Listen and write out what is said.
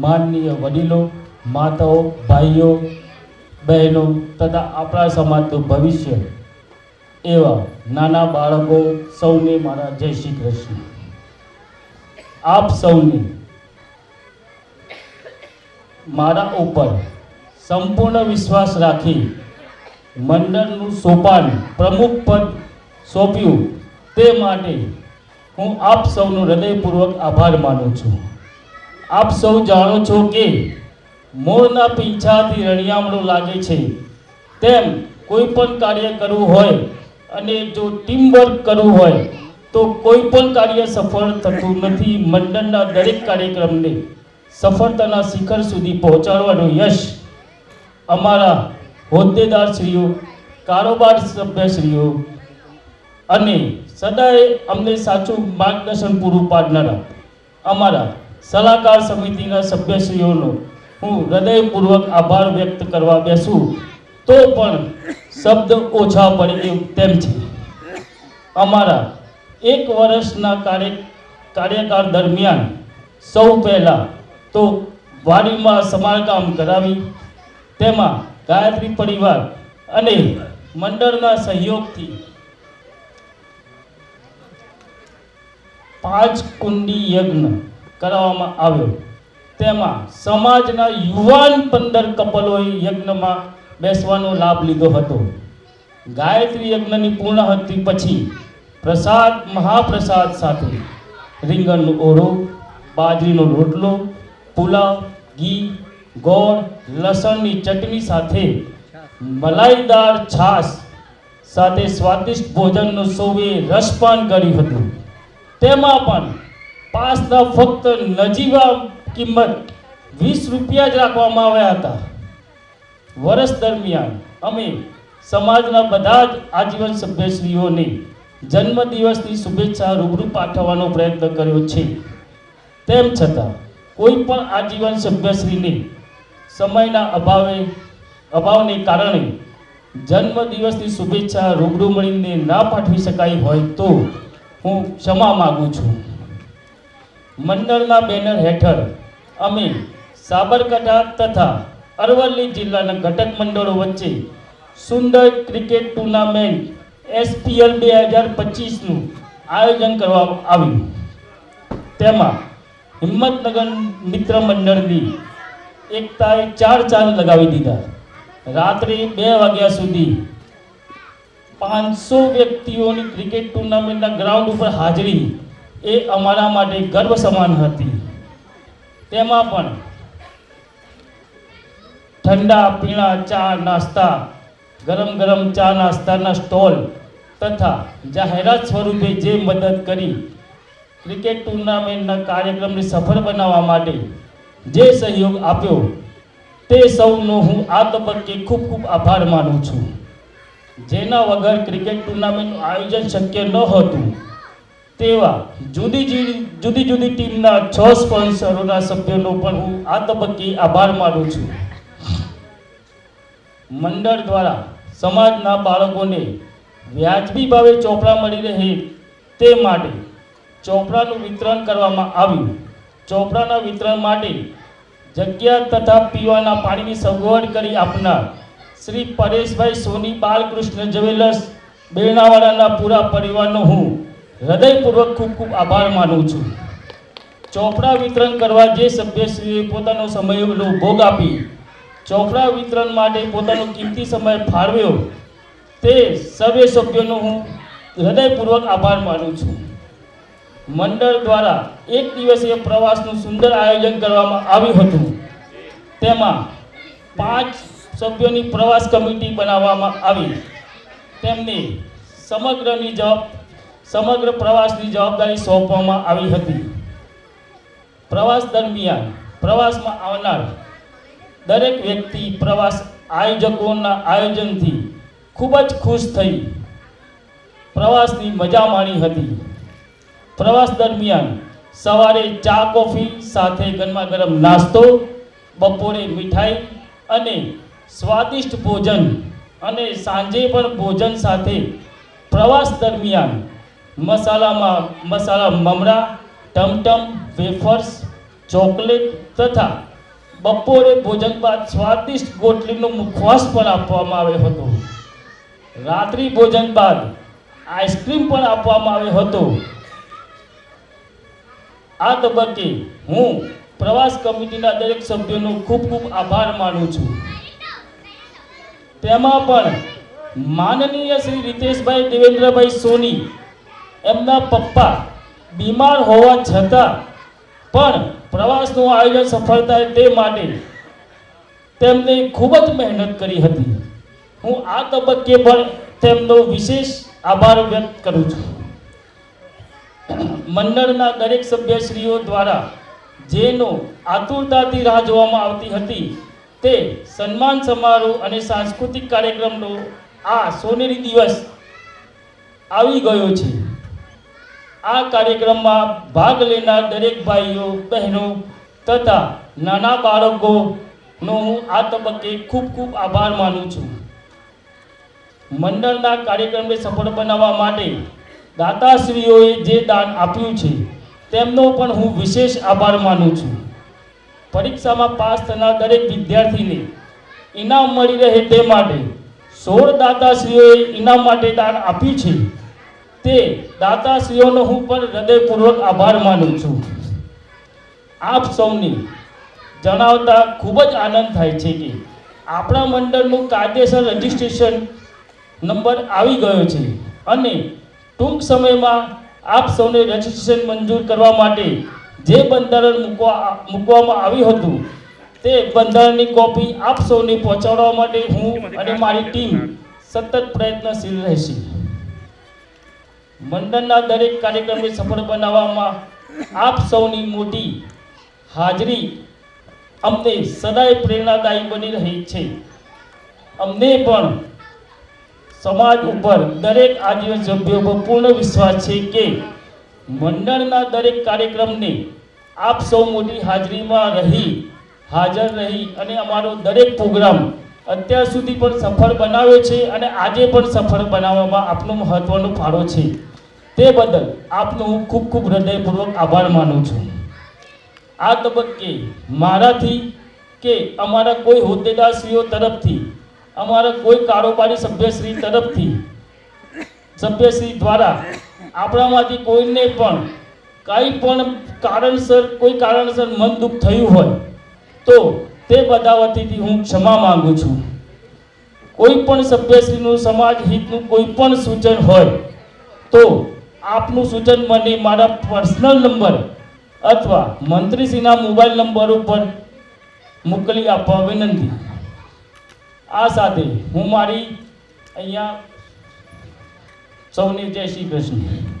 માનનીય વડીલો, માતાઓ, ભાઈઓ, બહેનો તથા આપણા સમાજનું ભવિષ્ય એવા નાના બાળકો સૌને મારા જય શ્રી કૃષ્ણ. આપ સૌને મારા ઉપર સંપૂર્ણ વિશ્વાસ રાખી મંડળનું સોપાન પ્રમુખ પદ સોંપ્યું તે માટે હું આપ સૌનો હૃદયપૂર્વક આભાર માનું છું. આપ સૌ જાણો છો કે મોરના પીંછાથી રણિયામણો લાગે છે. તેમ કોઈ પણ કાર્ય કરવું હોય અને જો ટીમ વર્ક કરવું હોય તો કોઈ પણ કાર્ય સફળ થતું નથી મંડળના દરેક કાર્યક્રમને સફળતાના શિખર સુધી પહોંચાડવાનો યશ અમારા હોદ્દેદારશ્રીઓ કારોબાર સભ્યશ્રીઓ અને સદાય અમને સાચું માર્ગદર્શન પૂરું પાડનારા અમારા સલાહકાર સમિતિના સભ્યશ્રીઓનો હું હૃદયપૂર્વક આભાર વ્યક્ત કરવા બેસું. તો પણ શબ્દ ઓછા પડે તેમ છે. અમારા એક વર્ષના કાર્ય કાર્યકાળ દરમિયાન સૌ પહેલાં તો વાડીમાં સમારકામ કરાવી, તેમાં ગાયત્રી પરિવાર અને મંડળના સહયોગથી પાંચ કુંડી યજ્ઞ કરાવવામાં આવ્યો. તેમાં સમાજના યુવાન પંદર કપલોએ યજ્ઞમાં બેસવાનો લાભ લીધો હતો. ગાયત્રી યજ્ઞની પૂર્ણાહતિ પછી પ્રસાદ, મહાપ્રસાદ સાથે રીંગણનો ઓરો બાજરીનો રોટલો, પુલાવ, ઘી, ગોળ, લસણની ચટણી સાથે મલાઈદાર છાશ સાથે સ્વાદિષ્ટ ભોજનનું સૌએ રસપાન કર્યું હતું. તેમાં પણ પાસના ફક્ત નજીવા કિંમત વીસ રૂપિયા જ રાખવામાં આવ્યા હતા. વર્ષ દરમિયાન અમે સમાજના બધા જ આજીવન સભ્યશ્રીઓને જન્મદિવસની શુભેચ્છા રૂબરૂ પાઠવવાનો પ્રયત્ન કર્યો છે. તેમ છતાં, કોઈ પણ આજીવન સભ્યશ્રીને સમયના અભાવે, અભાવને કારણે જન્મદિવસની શુભેચ્છા રૂબરૂ મળીને ના પાઠવી શકાય હોય તો હું ક્ષમા માગું છું. મંડળના બેનર હેઠળ અમે સાબરકાંઠા તથા અરવલ્લી જિલ્લાના ઘટક મંડળો વચ્ચે સુંદર ક્રિકેટ ટુર્નામેન્ટ એસપીએલ બે હજાર પચીસનું આયોજન કરવામાં આવ્યું. તેમાં હિંમતનગર મિત્ર મંડળની એકતાએ ચાર ચાંદ લગાવી દીધા. રાત્રે બે વાગ્યા સુધી પાંચસો વ્યક્તિઓની ક્રિકેટ ટુર્નામેન્ટના ગ્રાઉન્ડ ઉપર હાજરી એ અમારા માટે ગર્વ સમાન હતી. તેમાં પણ ઠંડા, પીણા, ચા, નાસ્તા, ગરમ ગરમ ચા, નાસ્તાના સ્ટોલ તથા જાહેરાત સ્વરૂપે જે મદદ કરી ક્રિકેટ ટુર્નામેન્ટના કાર્યક્રમને સફળ બનાવવા માટે જે સહયોગ આપ્યો તે સૌનો હું આ તબક્કે ખૂબ ખૂબ આભાર માનું છું. જેના વગર ક્રિકેટ ટુર્નામેન્ટનું આયોજન શક્ય ન હતું તેવા જુદી જુદી જુદી ટીમના છ સ્પોન્સરોના સભ્યોનો પણ હું આ તબક્કે આભાર માનું છું. મંડળ દ્વારા સમાજના બાળકોને વ્યાજબી ભાવે ચોપડા મળી રહે તે માટે ચોપડાનું વિતરણ કરવામાં આવ્યું. ચોપડાના વિતરણ માટે જગ્યા તથા પીવાના પાણીની સગવડ કરી આપનાર શ્રી પરેશભાઈ સોની બાલકૃષ્ણ જ્વેલર્સ બેરણાવાડાના પૂરા પરિવારનો હું હૃદયપૂર્વક ખૂબ ખૂબ આભાર માનું છું. ચોપડા વિતરણ કરવા જે સભ્યશ્રીએ પોતાનો સમયનો ભોગ આપી ચોપડા વિતરણ માટે પોતાનો કિંમતી સમય ફાળવ્યો, તે સર્વે સભ્યોનો હું હૃદયપૂર્વક આભાર માનું છું. મંડળ દ્વારા એક દિવસીય પ્રવાસનું સુંદર આયોજન કરવામાં આવ્યું હતું. તેમાં પાંચ સભ્યોની પ્રવાસ કમિટી બનાવવામાં આવી. તેમને સમગ્રની જવાબ સમગ્ર પ્રવાસની જવાબદારી સોંપવામાં આવી હતી. પ્રવાસ દરમિયાન પ્રવાસમાં આવનાર દરેક વ્યક્તિ પ્રવાસ આયોજકોના આયોજનથી ખૂબ જ ખુશ થઈ પ્રવાસની મજા માણી હતી. પ્રવાસ દરમિયાન સવારે ચા, કોફી સાથે ગરમા ગરમ નાસ્તો, બપોરે મીઠાઈ અને સ્વાદિષ્ટ ભોજન અને સાંજે પણ ભોજન સાથે પ્રવાસ દરમિયાન મસાલામાં મસાલા મમરા, ટમટમ, વેફર્સ, ચોકલેટ તથા બપોરે ભોજન બાદ સ્વાદિષ્ટ ગોટલીનો મુખવાસ પણ આપવામાં આવ્યો હતો. રાત્રિ ભોજન બાદ આઈસ્ક્રીમ પણ આપવામાં આવ્યો હતો. આ તબક્કે હું પ્રવાસ કમિટીના દરેક સભ્યોનો ખૂબ ખૂબ આભાર માનું છું. તેમાં પણ માનનીય શ્રી રીતેશભાઈ દેવેન્દ્રભાઈ સોની એમના પપ્પા બીમાર હોવા છતાં પણ પ્રવાસનું આયોજન સફળ થાય તે માટે તેમને ખૂબ જ મહેનત કરી હતી. હું આ તબક્કે પણ તેમનો વિશેષ આભાર વ્યક્ત કરું છું. મંડળના દરેક સભ્યશ્રીઓ દ્વારા જેનો આતુરતાથી રાહ જોવામાં આવતી હતી તે સન્માન સમારોહ અને સાંસ્કૃતિક કાર્યક્રમનો આ સોનેરી દિવસ આવી ગયો છે. આ કાર્યક્રમમાં ભાગ લેનાર દરેક ભાઈઓ, બહેનો તથા નાના બાળકોનો હું આ તબક્કે ખૂબ ખૂબ આભાર માનું છું. મંડળના કાર્યક્રમને સફળ બનાવવા માટે દાતાશ્રીઓએ જે દાન આપ્યું છે, તેમનો પણ હું વિશેષ આભાર માનું છું. પરીક્ષામાં પાસ થનાર દરેક વિદ્યાર્થીને ઇનામ મળી રહે તે માટે સોળ દાતાશ્રીઓએ ઇનામ માટે દાન આપ્યું છે. તે દાતાશ્રીઓનો હું પણ હૃદયપૂર્વક આભાર માનું છું. આપ સૌની જણાવતા ખૂબ જ આનંદ થાય છે કે આપણા મંડળનું કાયદેસર રજિસ્ટ્રેશન નંબર આવી ગયો છે અને ટૂંક સમયમાં આપ સૌને રજિસ્ટ્રેશન મંજૂર કરવા માટે જે બંધારણ મૂકવા મૂકવામાં આવ્યું હતું, તે બંધારણની કોપી આપ સૌને પહોંચાડવા માટે હું અને મારી ટીમ સતત પ્રયત્નશીલ રહેશે. મંડળના દરેક કાર્યક્રમને સફળ બનાવવામાં આપ સૌની મોટી હાજરી અમને સદાય પ્રેરણાદાયી બની રહી છે. અમને પણ સમાજ ઉપર દરેક આદિવાસી સભ્યો પર પૂર્ણ વિશ્વાસ છે કે મંડળના દરેક કાર્યક્રમને આપ સૌ મોટી હાજરીમાં રહી, હાજર રહી અને અમારો દરેક પ્રોગ્રામ અત્યાર સુધી પણ સફળ બનાવ્યો છે અને આજે પણ સફળ બનાવવામાં આપનો મહત્વનો ફાળો છે. તે બદલ આપનો હું ખૂબ ખૂબ હૃદયપૂર્વક આભાર માનું છું. આ તબક્કે મારાથી કે અમારા કોઈ હોદ્દેદારશ્રીઓ તરફથી, અમારા કોઈ કારોબારી સભ્યશ્રી તરફથી, સભ્યશ્રી દ્વારા આપણામાંથી કોઈને પણ કાંઈ પણ કારણસર, કોઈ કારણસર મન દુઃખ થયું હોય, તો તે બધા વતીથી હું ક્ષમા માંગુ છું. કોઈ પણ સભ્યશ્રીનું સમાજ હિતનું કોઈ પણ સૂચન હોય, તો આપનું સૂચન મને મારા પર્સનલ નંબર અથવા મંત્રીશ્રીના મોબાઈલ નંબર ઉપર મોકલી આપવા વિનંતી. આ સાથે હું મારી અહીંયા સૌને જય શ્રી કૃષ્ણ.